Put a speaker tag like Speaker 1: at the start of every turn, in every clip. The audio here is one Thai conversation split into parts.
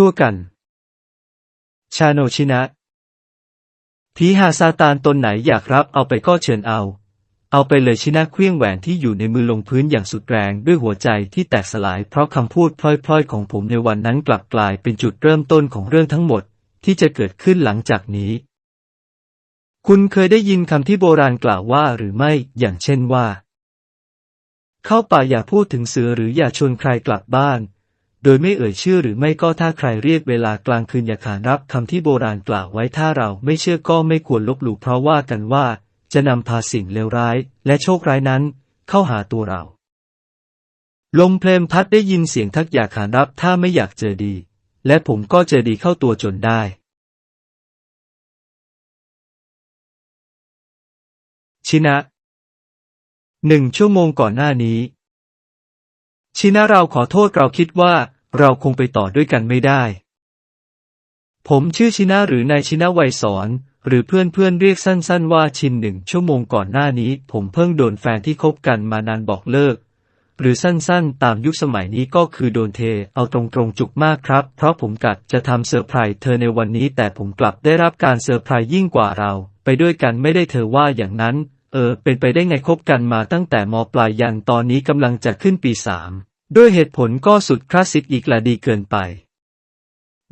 Speaker 1: ชั่วกัน ชาโนชินะผีหาซาตานตนไหนอยากรับเอาไปก็เชิญเอา เอาไปเลยชินะเคลี้ยงแหวนที่อยู่ในมือลงพื้นอย่างสุดแรงด้วยหัวใจที่แตกสลายเพราะคำพูดพล่อยๆ ของผมในวันนั้นกลับกลายเป็นจุดเริ่มต้นของเรื่องทั้งหมดที่จะเกิดขึ้นหลังจากนี้ คุณเคยได้ยินคำที่โบราณกล่าวว่าหรือไม่ อย่างเช่นว่า เข้าป่าอย่าพูดถึงเสือหรืออย่าชวนใครกลับบ้าน ดยไม่เอ่ยชื่อหรือไม่ก็ถ้าใครเรียกเวลากลางคืนอย่าขานรับคำที่โบราณกล่าวไว้ถ้าเราไม่เชื่อก็ไม่ควรลบหลู่เพราะว่ากันว่า จะนำพาสิ่งเลวร้าย และโชคร้ายนั้น เข้าหาตัวเรา ลมเพลมพัดได้ยินเสียงทักอย่าขานรับถ้าไม่อยากเจอดี และผมก็เจอดีเข้าตัวจนได้ ชินะหนึ่งชั่วโมงก่อนหน้านี้ชินะเราขอโทษเราคิดว่า เราคงไปต่อด้วยกันไม่ได้ ผมชื่อชินะหรือนายชินะไวยสอนหรือเพื่อนเพื่อนๆเรียกสั้นๆว่าชินหนึ่งชั่วโมงก่อนหน้านี้ ผมเพิ่งโดนแฟนที่คบกันมานานบอกเลิก หรือสั้นๆ ตามยุคสมัยนี้ก็คือโดนเทเอาตรงๆจุกมากครับ เพราะผมกัดจะทำเซอร์ไพรส์เธอในวันนี้ แต่ผมกลับได้รับการเซอร์ไพรส์ยิ่งกว่าเรา ไปด้วยกันไม่ได้เธอว่าอย่างนั้น เออ เป็นไปได้ไงคบกันมาตั้งแต่มปลายยันตอนนี้กำลังจะขึ้นปีสาม ด้วยเหตุผลก็สุดคลาสสิกอีกละดีเกินไป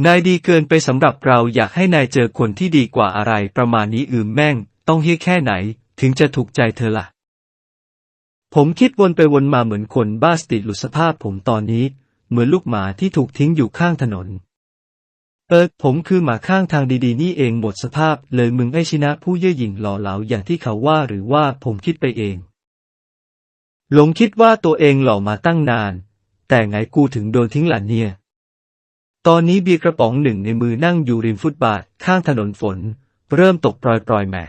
Speaker 1: นายดีเกินไปสำหรับเราอยากให้นายเจอคนที่ดีกว่าอะไรประมาณนี้อืมแม่ง ต้องเฮี้ยแค่ไหน ถึงจะถูกใจเธอล่ะ ผมคิดวนไปวนมาเหมือนคนบ้าสติหลุดสภาพผมตอนนี้ เหมือนลูกหมาที่ถูกทิ้งอยู่ข้างถนน เออผมคือหมาข้างทางดีๆ นี่เองหมดสภาพ เลยมึงไอชินะผู้เย่อหยิ่งหล่อเหลาอย่างที่เขาว่าหรือว่าผมคิดไปเองหลงคิดว่าตัวเองหล่อมาตั้งนาน แต่ไงกูถึงโดนทิ้งหล่ะเนี่ย ตอนนี้เบียร์กระป๋องหนึ่งในมือนั่งอยู่ริมฟุตบาทข้างถนนฝน เริ่มตกปรอยๆแหม่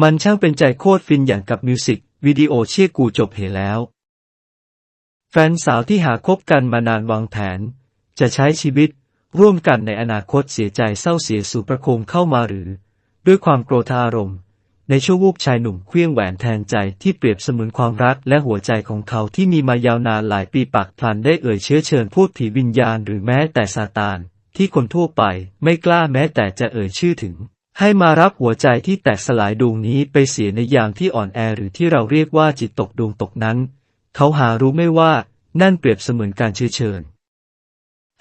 Speaker 1: มันช่างเป็นใจโคตรฟินอย่างกับมิวสิกวิดีโอเชี่ยกูจบเหแล้ว แฟนสาวที่หาคบกันมานานวางแผน จะใช้ชีวิตร่วมกันในอนาคตเสียใจเศร้าเสียสู่ประโคมเข้ามาหรือ ด้วยความโกรธอารมณ์ ในชั่ววูบชายหนุ่มเคลี้ยงแหวนแทนใจที่เปรียบเสมือนความรักและหัวใจของเขาที่มีมายาวนานหลายปีปักพลันได้เอ่ยเชื้อเชิญพูดผีวิญญาณหรือแม้แต่ซาตาน ที่คนทั่วไปไม่กล้าแม้แต่จะเอ่ยชื่อถึง ให้มารับหัวใจที่แตกสลายดวงนี้ไปเสียในยามที่อ่อนแอหรือที่เราเรียกว่าจิตตกดวงตกนั้น เขาหารู้ไม่ว่านั่นเปรียบเสมือนการเชื้อเชิญ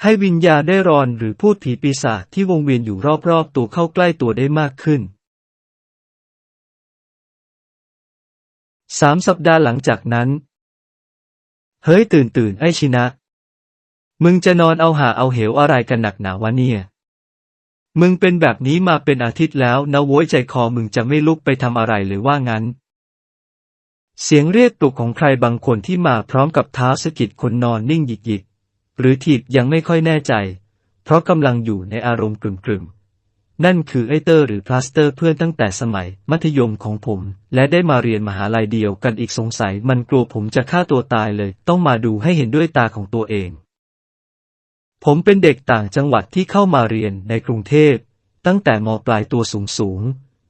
Speaker 1: ให้วิญญาณได้รอนหรือพูดผีปีศาจที่วงเวียนอยู่รอบๆตัวเข้าใกล้ตัวได้มากขึ้น สามสัปดาห์หลังจากนั้น เฮ้ยตื่นตื่นไอชินะ มึงจะนอนเอาหาเอาเหวอะไรกันหนักหนาวะเนี่ย มึงเป็นแบบนี้มาเป็นอาทิตย์แล้วนะโว้ยใจคอมึงจะไม่ลุกไปทำอะไรเลยว่างั้น เสียงเรียกปลุกของใครบางคนที่มาพร้อมกับเท้าสะกิดคนนอนนิ่งหยิกหยิกหรือถีบยังไม่ค่อยแน่ใจ เพราะกำลังอยู่ในอารมณ์กลุ่มๆ นั่นคือไอเตอร์หรือพลาสเตอร์เพื่อนตั้งแต่สมัย มัธยมของผม และได้มาเรียนมหาลัยเดียวกันอีกสงสัย มันกลัวผมจะฆ่าตัวตายเลย ต้องมาดูให้เห็นด้วยตาของตัวเอง ผมเป็นเด็กต่างจังหวัดที่เข้ามาเรียนในกรุงเทพ ตั้งแต่มปลายตัวสูงสูง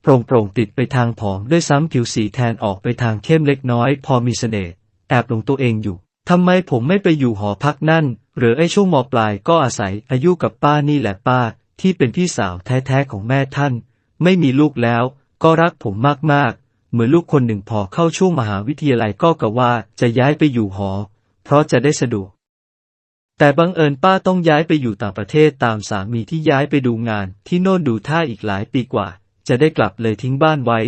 Speaker 1: โปร่งโปร่งติดไปทางผอมด้วยซ้ำผิวสีแทนออกไปทางเข้มเล็กน้อย พอมีเสน่ห์แอบหลงตัวเองอยู่ทำไมผมไม่ไปอยู่หอพักนั่น หรือไอ้ช่วงมปลายก็อาศัยอายุกับป้านี่แหละป้า ที่เป็นพี่สาวแท้ๆของแม่ท่าน ไม่มีลูกแล้ว ก็รักผมมากๆ เหมือนลูกคนหนึ่งพอเข้าช่วงมหาวิทยาลัยก็กะว่าจะย้ายไปอยู่หอ เพราะจะได้สะดวก แต่บังเอิญป้าต้องย้ายไปอยู่ต่างประเทศตามสามีที่ย้ายไปดูงาน ที่โน่นดูท่าอีกหลายปีกว่า จะได้กลับเลยทิ้งบ้านไว้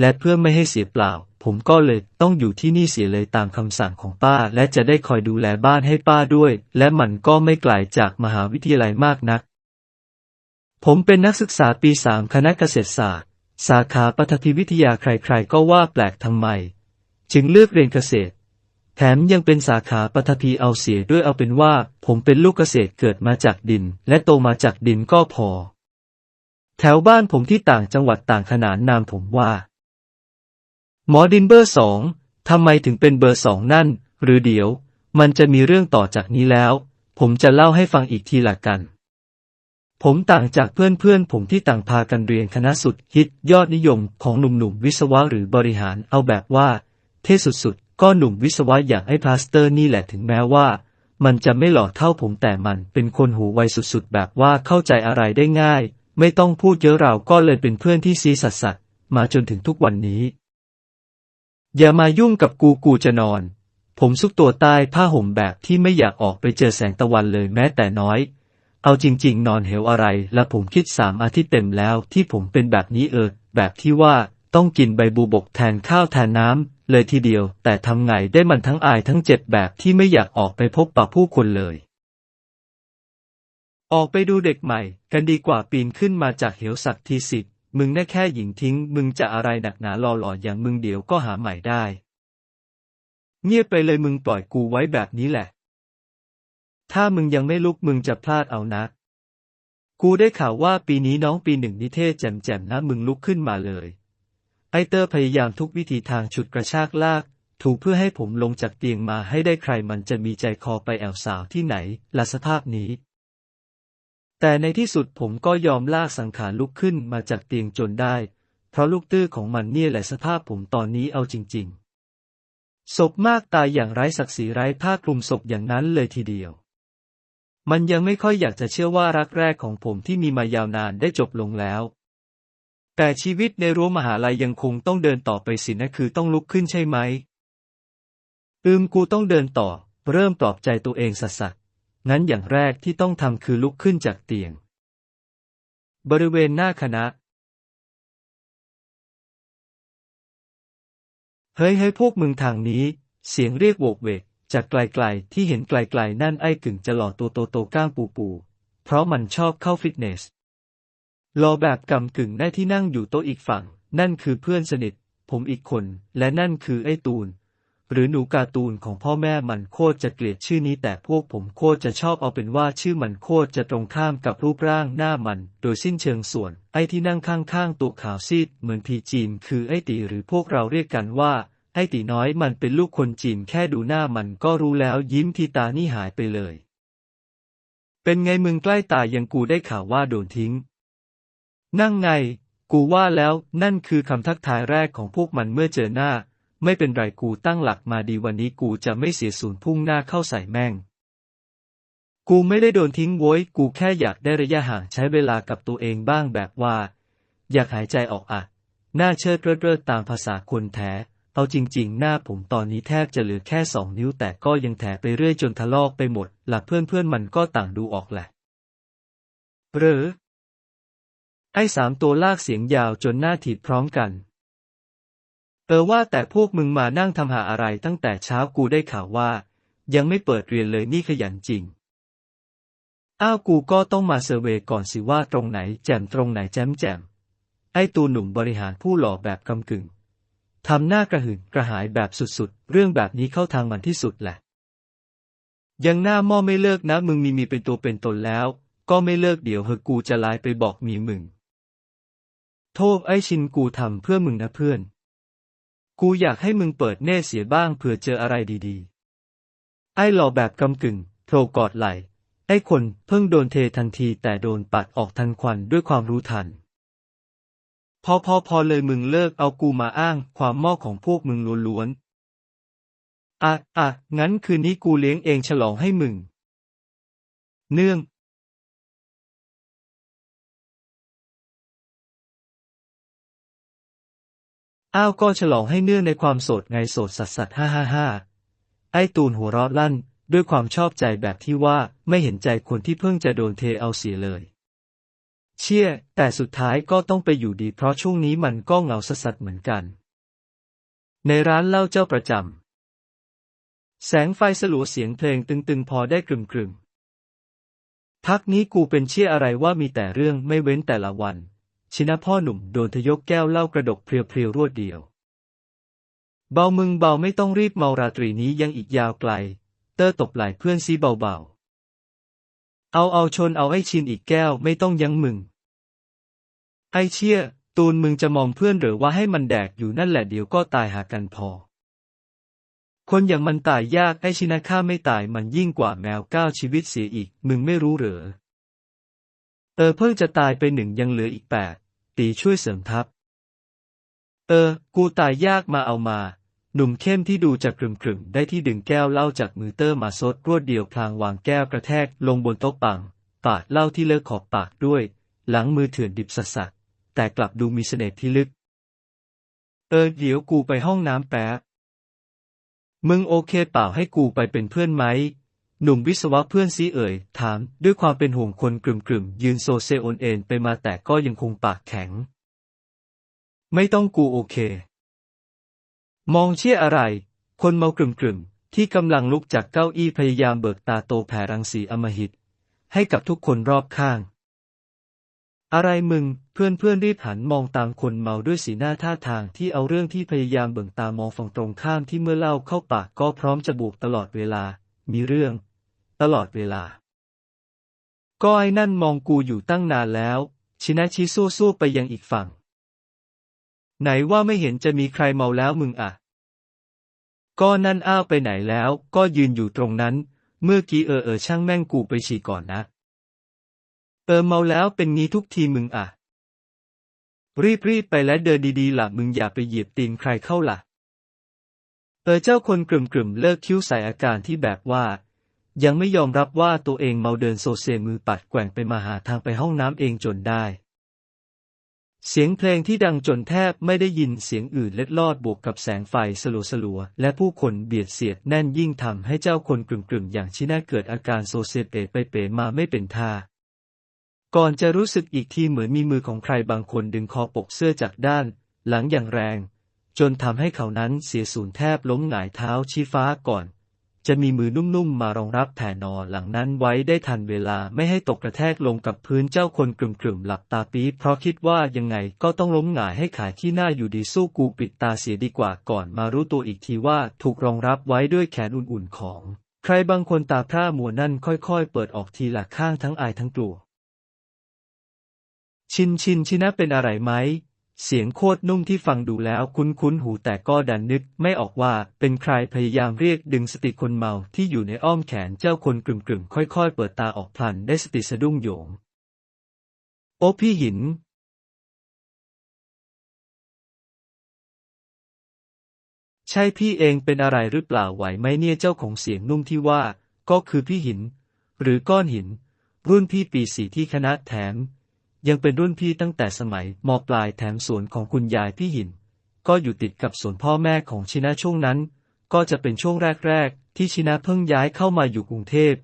Speaker 1: และเพื่อไม่ให้เสียเปล่า ผมก็เลยต้องอยู่ที่นี่เสียเลยตามคำสั่งของป้า และจะได้คอยดูแลบ้านให้ป้าด้วย และมันก็ไม่ไกลจากมหาวิทยาลัยมากนัก ผมเป็นนักศึกษาปีสามคณะเกษตรศาสตร์ สาขาปฐพีวิทยาใครๆ ก็ว่าแปลกทำไม จึงเลือกเรียนเกษตร แถมยังเป็นสาขาปฐพีเอาเสียด้วยเอาเป็นว่า ผมเป็นลูกเกษตรเกิดมาจากดิน และโตมาจากดินก็พอ แถวบ้านผมที่ต่างจังหวัดต่างขนานนามผมว่า หมอดินเบอร์สองทำไมถึงเป็นเบอร์สองนั่น หรือเดี๋ยว มันจะมีเรื่องต่อจากนี้แล้ว ผมจะเล่าให้ฟังอีกทีละกัน ผมต่างจากเพื่อนๆ ผมที่ต่างพากันเรียนคณะสุดฮิตยอดนิยมของหนุ่มๆ วิศวะหรือบริหารเอาแบบว่า เท่สุดๆ ก็หนุ่มวิศวะอย่างไอ้พลาสเตอร์นี่แหละถึงแม้ว่า มันจะไม่หล่อเท่าผมแต่มันเป็นคนหูไวสุดๆ แบบว่าเข้าใจอะไรได้ง่าย ไม่ต้องพูดเยอะเราก็เลยเป็นเพื่อนที่ซีสัสสัสมาจนถึงทุกวันนี้ อย่ามายุ่งกับกูกูจะนอน ผมซุกตัวใต้ผ้าห่มแบบที่ไม่อยากออกไปเจอแสงตะวันเลยแม้แต่น้อย เอาจริง ๆ นอนเหวอะไร และผมคิดสามอาทิตย์เต็มแล้วที่ผมเป็นแบบนี้เออ แบบที่ว่าต้องกินใบบูบกแทนข้าวแทนน้ำเลยทีเดียว แต่ทำไงได้มันทั้งอายทั้งเจ็บแบบที่ไม่อยากออกไปพบปะผู้คนเลย ออกไปดูเด็กใหม่ กันดีกว่าปีนขึ้นมาจากเหวสักทีสิบมึงได้แค่หญิงทิ้ง มึงจะอะไรหนักหนาหล่อๆอย่างมึงเดี๋ยวก็หาใหม่ได้ เงียบไปเลยมึงปล่อยกูไว้แบบนี้แหละ ถ้ามึงยังไม่ลุกมึงจะพลาดเอานะ กูได้ข่าวว่าปีนี้น้องปีหนึ่งนิเทศแจ่มๆนะมึงลุกขึ้นมาเลย ไอเตอร์พยายามทุกวิธีทางฉุดกระชากลาก ถูกเพื่อให้ผมลงจากเตียงมาให้ได้ใครมันจะมีใจคอไปแอวสาวที่ไหนละสภาพนี้ แต่ในที่สุดผมก็ยอมลากสังขารลุกขึ้นมาจากเตียงจนได้ เพราะลูกตื้อของมันเนี่ยแหละสภาพผมตอนนี้เอาจริง ๆศพมากตายอย่างไร้ศักดิ์ศรีไร้ผ้าคลุมศพอย่างนั้นเลยทีเดียว มันยังไม่ค่อยอยากจะเชื่อว่ารักแรกของผมที่มีมายาวนานได้จบลงแล้ว แต่ชีวิตในรั้วมหาลัยยังคงต้องเดินต่อไปสินะคือต้องลุกขึ้นใช่ไหม อืมกูต้องเดินต่อ เริ่มปลอบใจตัวเองสัสๆงั้นอย่างแรกที่ต้องทำคือลุกขึ้นจากเตียง บริเวณหน้าคณะ เฮ้ยเฮ้ยพวกมึงทางนี้ เสียงเรียกโวกเวก จากไกลๆ ที่เห็นไกลๆ นั่นไอ้กึ่งจะหล่อตัวโตๆก้างปูปูๆเพราะมันชอบเข้าฟิตเนสรอแบบกำกึ่งได้ที่นั่งอยู่โต๊ะอีกฝั่ง นั่นคือเพื่อนสนิท ผมอีกคน และนั่นคือไอ้ตูน หรือหนูการ์ตูนของพ่อแม่มันโคตรจะเกลียดชื่อนี้แต่พวกผมโคตรจะชอบเอาเป็นว่าชื่อมันโคตรจะตรงข้ามกับรูปร่างหน้ามัน โดยสิ้นเชิงส่วน ไอ้ที่นั่งข้างๆตัวขาวซีดเหมือนพีจีน คือไอ้ตีหรือพวกเราเรียกกันว่า ไอ้ตีน้อยมันเป็นลูกคนจีนแค่ดูหน้ามันก็รู้แล้วยิ้มทีตานี่หายไปเลย เป็นไงมึงใกล้ตายยังกูได้ข่าวว่าโดนทิ้ง นั่งไง กูว่าแล้วนั่นคือคำทักทายแรกของพวกมันเมื่อเจอหน้า ไม่เป็นไรกูตั้งหลักมาดีวันนี้กูจะไม่เสียศูนย์พุ่งหน้าเข้าใส่แม่ง กูไม่ได้โดนทิ้งโว้ยกูแค่อยากได้ระยะห่างใช้เวลากับตัวเองบ้างแบบว่า อยากหายใจออกอะหน้าเชิดเริดเริดตามภาษาคนแท้ เอาจริงๆ หน้าผมตอนนี้แทบจะเหลือแค่สองนิ้วแต่ก็ยังแถไปเรื่อยจนทะลอกไปหมดหลักเพื่อนๆมันก็ต่างดูออกแหละหรือ ไอ้สามตัวลากเสียงยาวจนหน้าถีบพร้อมกัน เออว่าแต่พวกมึงมานั่งทำหาอะไรตั้งแต่เช้ากูได้ข่าวว่า ยังไม่เปิดเรียนเลยนี่ขยันจริง อ้าวกูก็ต้องมาเซอร์เวยก่อนสิว่าตรงไหนแจ่มตรงไหนแจมแจมไอ้ตูหนุ่มบริหารผู้หล่อแบบกำกึ่ง ทำหน้ากระหืนกระหายแบบสุดๆ เรื่องแบบนี้เข้าทางมันที่สุดแหละ ยังหน้าหม้อไม่เลิกนะ มึงมีมีเป็นตัวเป็นตนแล้ว ก็ไม่เลิกเดี๋ยวเหอะกูจะไลน์ไปบอกมีมึง โทษไอชินกูทำเพื่อมึงนะเพื่อน กูอยากให้มึงเปิดเน่เสียบ้างเผื่อเจออะไรดีๆ ไอหล่อแบบกำกึ่งโผล่กอดไหลไอ้คนเพิ่งโดนเททันทีแต่โดนปัดออกทันควันด้วยความรู้ทัน พอพอพอเลยมึงเลิกเอากูมาอ้าง ความม้อของพวกมึงล้วนๆ อะอะงั้นคืนนี้กูเลี้ยงเองฉลองให้มึง เนื่องอ้าวก็ฉลองให้เนื่องในความโสดไงโสดสัสสัสฮ่าฮ่าฮ่าไอ้ตูนหัวเราะลั่น ด้วยความชอบใจแบบที่ว่าไม่เห็นใจคนที่เพิ่งจะโดนเทเอาเสียเลย เชี่ย แต่สุดท้ายก็ต้องไปอยู่ดีเพราะช่วงนี้มันก็เหงาสัสสัสเหมือนกัน ในร้านเหล้าเจ้าประจำ แสงไฟสลัวเสียงเพลงตึงๆ พอได้กลึมๆ พักนี้กูเป็นเชี่ยอะไรว่ามีแต่เรื่องไม่เว้นแต่ละวัน ชินะพ่อหนุ่มโดนทยกแก้วเหล้ากระดกเพลียวๆรวดเดียว เบามึงเบาไม่ต้องรีบเมาราตรีนี้ยังอีกยาวไกล เตอร์ตบไหล่เพื่อนซีเบาๆเอาเอาชนเอาไอ้ชินอีกแก้วไม่ต้องยั้งมึง ไอเชี่ย ตูนมึงจะมองเพื่อนหรือว่าให้มันแดกอยู่นั่นแหละเดี๋ยวก็ตายหากันพอ คนอย่างมันตายยากไอชินะข้าไม่ตายมันยิ่งกว่าแมวก้าวชีวิตเสียอีก มึงไม่รู้เหรอ เออเพิ่งจะตายไปหนึ่งยังเหลืออีกแปด ตีช่วยเสริมทัพ เออ กูตายยากมาเอามา หนุ่มเข้มที่ดูจะกรึ่มๆได้ที่ดึงแก้วเหล้าจากมือเตอร์มาซดรวดเดียวพลางวางแก้วกระแทกลงบนโต๊ะปัง ปาดเหล้าที่เลิกขอบปากด้วย หลังมือเถื่อนดิบสัส แต่กลับดูมีเสน่ห์ที่ลึก เออเดี๋ยวกูไปห้องน้ำแป๊บ มึงโอเคเปล่าให้กูไปเป็นเพื่อนไหม หนุ่มวิศวะเพื่อนซีเอ่ย ถาม ด้วยความเป็นห่วงคนกลุ่มๆ ยืนโซเซโอนเอ็นไปมาแต่ก็ยังคงปากแข็ง ไม่ต้องกูโอเค มองเชี่ยอะไร คนเมากลุ่มๆ ที่กำลังลุกจากเก้าอี้พยายามเบิกตาโตแผ่รังสีอมหิต ให้กับทุกคนรอบข้าง อะไรมึง เพื่อนเพื่อนรีบหันมองตามคนเมาด้วยสีหน้าท่าทางที่เอาเรื่องที่พยายามเบิ่งตามองฝั่งตรงข้ามที่เมื่อเล่าเข้าปากก็พร้อมจะบุกตลอดเวลา มีเรื่อง ตลอดเวลา ก็ไอ้นั่นมองกูอยู่ตั้งนานแล้ว ชินะชี้สู้ๆไปยังอีกฝั่ง ไหนว่าไม่เห็นจะมีใครเมาแล้วมึงอะก็นั่นอ้าวไปไหนแล้ว ก็ยืนอยู่ตรงนั้น เมื่อกี้เออเออช่างแม่งกูไปฉี่ก่อนนะ เออเมาแล้วเป็นงี้ทุกทีมึงอะ รีบรีบไปและเดินดีๆล่ะมึงอย่าไปเหยียบตีนใครเข้าล่ะ เออเจ้าคนกลุ่มๆเลิกคิ้วใส่อาการที่แบบว่า ยังไม่ยอมรับว่าตัวเองเมาเดินโซเซมือปัดแกว่งไปมาหาทางไปห้องน้ำเองจนได้เสียงเพลงที่ดังจนแทบไม่ได้ยินเสียงอื่นเล็ดลอดบวกกับแสงไฟสลัวสลัวๆและผู้คนเบียดเสียดแน่นยิ่งทำให้เจ้าคนกลุ่มๆอย่างชิน่าเกิดอาการโซเซเปไปเป๋มาไม่เป็นท่า ก่อนจะรู้สึกอีกทีเหมือนมีมือของใครบางคนดึงคอปกเสื้อจากด้าน หลังอย่างแรง จนทำให้เขานั้นเสียสูญแทบล้มหงายเท้าชี้ฟ้าก่อน จะมีมือนุ่มๆมารองรับแผ่นนอนหลังนั้นไว้ได้ทันเวลาไม่ให้ตกกระแทกลงกับพื้นเจ้าคนกลุ่มๆหลับตาปี๊เพราะคิดว่ายังไงก็ต้องล้มหงายให้ขายที่หน้าอยู่ดีสู้กูปิดตาเสียดีกว่าก่อนมารู้ตัวอีกทีว่าถูกรองรับไว้ด้วยแขนอุ่นๆของ ใครบางคนตาพร่ามัวนั่นค่อยๆ เปิดออกทีละข้างทั้งอายทั้งกลัว ชินชินชินะเป็นอะไรไหม เสียงโคตรนุ่มที่ฟังดูแล้วคุ้นคุ้นหูแต่ก็ดันนึกไม่ออกว่าเป็นใครพยายามเรียกดึงสติคนเมาที่อยู่ในอ้อมแขนเจ้าคนกลุ่มๆค่อยๆ เปิดตาออกพลันได้สติสะดุ้งโยง โอ้พี่หิน ใช่พี่เองเป็นอะไรหรือเปล่าไหวไหมเนี่ยเจ้าของเสียงนุ่มที่ว่า ก็คือพี่หิน หรือก้อนหิน รุ่นพี่ปีสี่ที่คณะแถม ยังเป็นรุ่นพี่ตั้งแต่สมัยมปลายแถมสวนของคุณยายพี่หิน ก็อยู่ติดกับสวนพ่อแม่ของชินะช่วงนั้น ก็จะเป็นช่วงแรกๆ ที่ชินะเพิ่งย้ายเข้ามาอยู่กรุงเทพ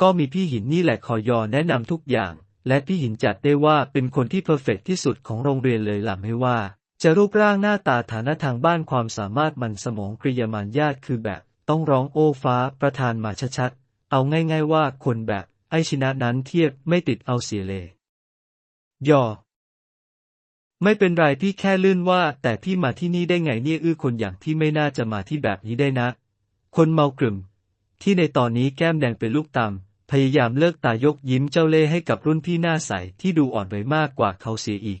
Speaker 1: ก็มีพี่หินนี่แหละคอยอแนะนำทุกอย่าง และพี่หินจัดได้ว่าเป็นคนที่เพอร์เฟกต์ที่สุดของโรงเรียนเลยล่ะไม่ว่า จะรูปร่างหน้าตาฐานะทางบ้านความสามารถมันสมองกริยามานญาติคือแบบต้องร้องโอ้ฟ้าประธานมาชัดๆเอาง่าย ๆ ว่าคนแบบไอชินะนั้นเทียบไม่ติดเอาเสียเลย ย่อไม่เป็นไรพี่แค่ลื่นว่า แต่พี่มาที่นี่ได้ไงเนี่ยอื้อคนอย่างพี่ไม่น่าจะมาที่แบบนี้ได้นะ คนเมากลุ่ม ที่ในตอนนี้แก้มแดงเป็นลูกตำพยายามเลิกตายกยิ้มเจ้าเล่ห์ให้กับรุ่นพี่หน้าใสที่ดูอ่อนไหวมากกว่าเขาเสียอีก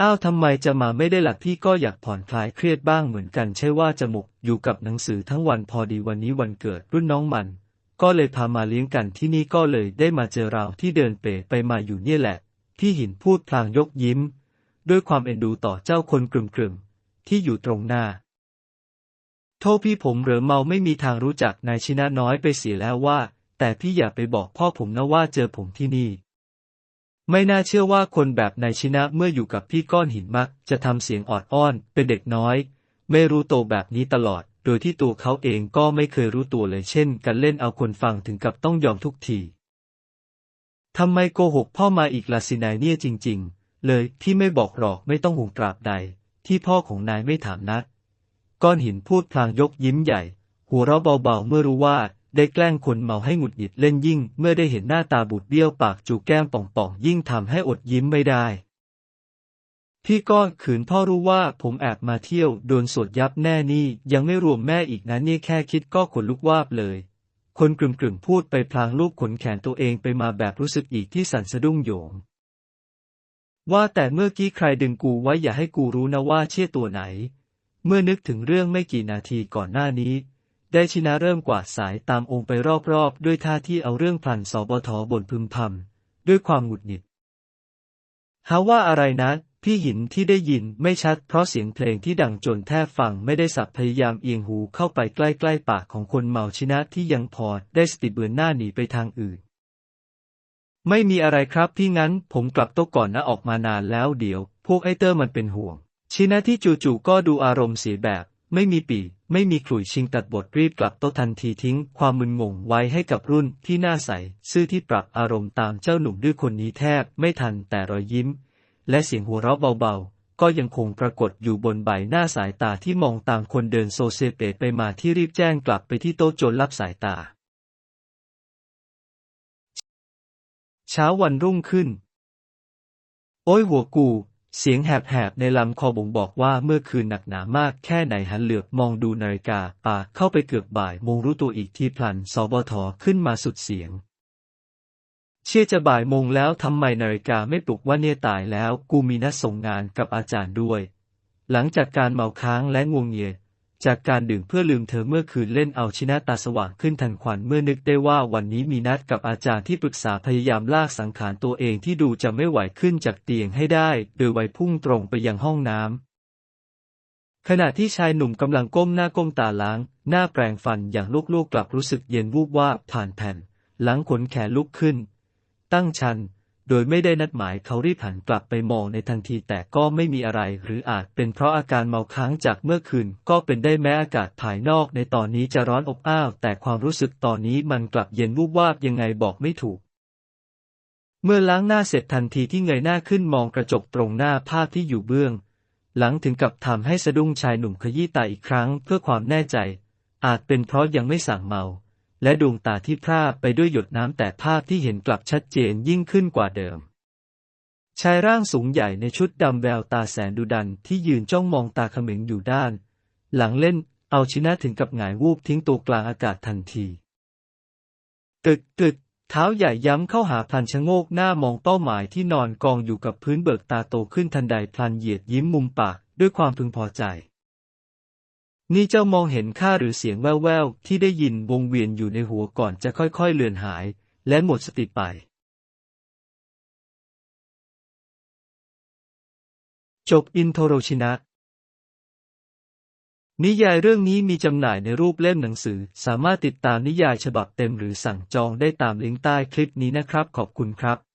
Speaker 1: อ้าวทำไมจะมาไม่ได้หลักพี่ก็อยากผ่อนคลายเครียดบ้างเหมือนกันใช่ว่าจะหมกอยู่กับหนังสือทั้งวันพอดีวันนี้วันเกิดรุ่นน้องมัน ก็เลยพามาเลี้ยงกันที่นี่ก็เลยได้มาเจอเราที่เดินเป๋ไปมาอยู่เนี่ยแหละ พี่หินพูดพลางยกยิ้ม ด้วยความเอ็นดูต่อเจ้าคนกลุ่มๆที่อยู่ตรงหน้า โทษพี่ผมเหรอเมาไม่มีทางรู้จักนายชินะน้อยไปเสียแล้วว่า แต่พี่อย่าไปบอกพ่อผมนะว่าเจอผมที่นี่ ไม่น่าเชื่อว่าคนแบบนายชินะเมื่ออยู่กับพี่ก้อนหินมัก จะทำเสียงออดอ้อน เป็นเด็กน้อย ไม่รู้โตแบบนี้ตลอด โดยที่ตัวเขาเองก็ไม่เคยรู้ตัวเลยเช่น กันเล่นเอาคนฟังถึงกับต้องยอมทุกที ทำไมโกหกพ่อมาอีกล่ะสินายเนี่ยจริง ๆ เลยพี่ไม่บอกหรอกไม่ต้องห่วงตราบใด ที่พ่อของนายไม่ถามนะก้อนหินพูดพลางยกยิ้มใหญ่ หัวเราะเบาๆเมื่อรู้ว่าได้แกล้งคนเมาให้หงุดหงิดเล่นยิ่ง เมื่อได้เห็นหน้าตาบูดเบี้ยวปากจูแก้มป่องๆยิ่งทำให้อดยิ้มไม่ได้ พี่ก้อนขืนพ่อรู้ว่าผมแอบมาเที่ยวโดนสวดยับแน่นี่ยังไม่รวมแม่อีกนะเนี่ยแค่คิดก็ขนลุกวาบเลย คนกลุ่มๆพูดไปพลางลูบขนแขนตัวเองไปมาแบบรู้สึกอีกที่สั่นสะดุ้งโหยง ว่าแต่เมื่อกี้ใครดึงกูไว้อย่าให้กูรู้นะว่าเชี่ยตัวไหน เมื่อนึกถึงเรื่องไม่กี่นาทีก่อนหน้านี้ ได้ชินะเริ่มกวาดสายตามองค์ไปรอบๆ ด้วยท่าที่เอาเรื่องพลันสบทบ่นพึมพำด้วยความหงุดหงิดหาว่าอะไรนะ พี่หินที่ได้ยินไม่ชัดเพราะเสียงเพลงที่ดังจนแทบฟังไม่ได้สับพยายามเอียงหูเข้าไปใกล้ๆปากของคนเมาชินะที่ยังพอได้สติเบือนหน้าหนีไปทางอื่น ไม่มีอะไรครับพี่งั้นผมกลับโต๊ะก่อนนะออกมานานแล้วเดี๋ยว พวกไอเตอร์มันเป็นห่วง ชินะที่จู่ๆก็ดูอารมณ์เสียแบบ ไม่มีปีไม่มีขลุ่ยชิงตัดบทรีบกลับโต๊ะทันทีทิ้ง ความมึนงงไว้ให้กับรุ่นที่น่าใสซื่อที่ปรับอารมณ์ตามเจ้าหนุ่มดื้อคนนี้แทบไม่ทันแต่รอยยิ้ม และเสียงหัวเราะเบาๆ ก็ยังคงปรากฏอยู่บนใบหน้าสายตาที่มองตามคนเดินโซเซเปตไปมาที่รีบแจ้งกลับไปที่โต๊ะจนรับสายตา เช้าวันรุ่งขึ้น โอ้ยหัวกู เสียงแหบๆในลำคอบ่งบอกว่าเมื่อคืนหนักหนามากแค่ไหนหันเหลือบมองดูนาฬิกาป่าเข้าไปเกือบบ่ายโมงรู้ตัวอีกทีพลันสบทขึ้นมาสุดเสียง เชื่อจะบ่ายโมงแล้วทำไมนาฬิกาไม่ปลุกว่าเนี่ยตายแล้ว กูมีนัดส่งงานกับอาจารย์ด้วย หลังจากการเมาค้างและงวงเงียจากการดื่มเพื่อลืมเธอเมื่อคืนเล่นเอาชินะตาสว่างขึ้นทันควันเมื่อนึกได้ว่าวันนี้มีนัดกับอาจารย์ที่ปรึกษาพยายามลากสังขารตัวเองที่ดูจะไม่ไหวขึ้นจากเตียงให้ได้ โดยไวพุ่งตรงไปยังห้องน้ำขณะที่ชายหนุ่มกำลังก้มหน้าก้มตาล้าง หน้าแปรงฟันอย่างลูกๆกลับรู้สึกเย็นวูบว่าบผ่านแผ่น หลังขนแขนลุกขึ้น ตั้งชัน โดยไม่ได้นัดหมายเขารีบหันกลับไปมองในทันทีแต่ก็ไม่มีอะไร หรืออาจเป็นเพราะอาการเมาค้างจากเมื่อคืนก็เป็นได้แม้อากาศภายนอกในตอนนี้จะร้อนอบอ้าว แต่ความรู้สึกตอนนี้มันกลับเย็นวูบวาบยังไงบอกไม่ถูกเมื่อล้างหน้าเสร็จทันทีที่เงยหน้าขึ้นมองกระจกตรงหน้าภาพที่อยู่เบื้อง หลังถึงกับทำให้สะดุ้งชายหนุ่มขยี้ตาอีกครั้งเพื่อความแน่ใจ อาจเป็นเพราะยังไม่สั่งเมา และดวงตาที่พร่าไปด้วยหยดน้ำแต่ภาพที่เห็นกลับชัดเจนยิ่งขึ้นกว่าเดิม ชายร่างสูงใหญ่ในชุดดำแววตาแสนดุดันที่ยืนจ้องมองตาเขม็งอยู่ด้าน หลังเล่นเอาชินะถึงกับหงายวูบทิ้งตัวกลางอากาศทันทีตึกตึกเท้าใหญ่ย้ำเข้าหาพลันชะโงกหน้ามองเป้าหมายที่นอนกองอยู่กับพื้นเบิกตาโตขึ้นทันใดพลันเหยียดยิ้มมุมปากด้วยความพึงพอใจ นี่เจ้ามองเห็นข้าหรือเสียงแว่วๆที่ได้ยินวงเวียนอยู่ในหัวก่อนจะค่อยๆเลือนหาย และหมดสติไป จบอินโทรชินะ นิยายเรื่องนี้มีจำหน่ายในรูปเล่มหนังสือ สามารถติดตามนิยายฉบับเต็มหรือสั่งจองได้ตามลิงก์ใต้คลิปนี้นะครับ ขอบคุณครับ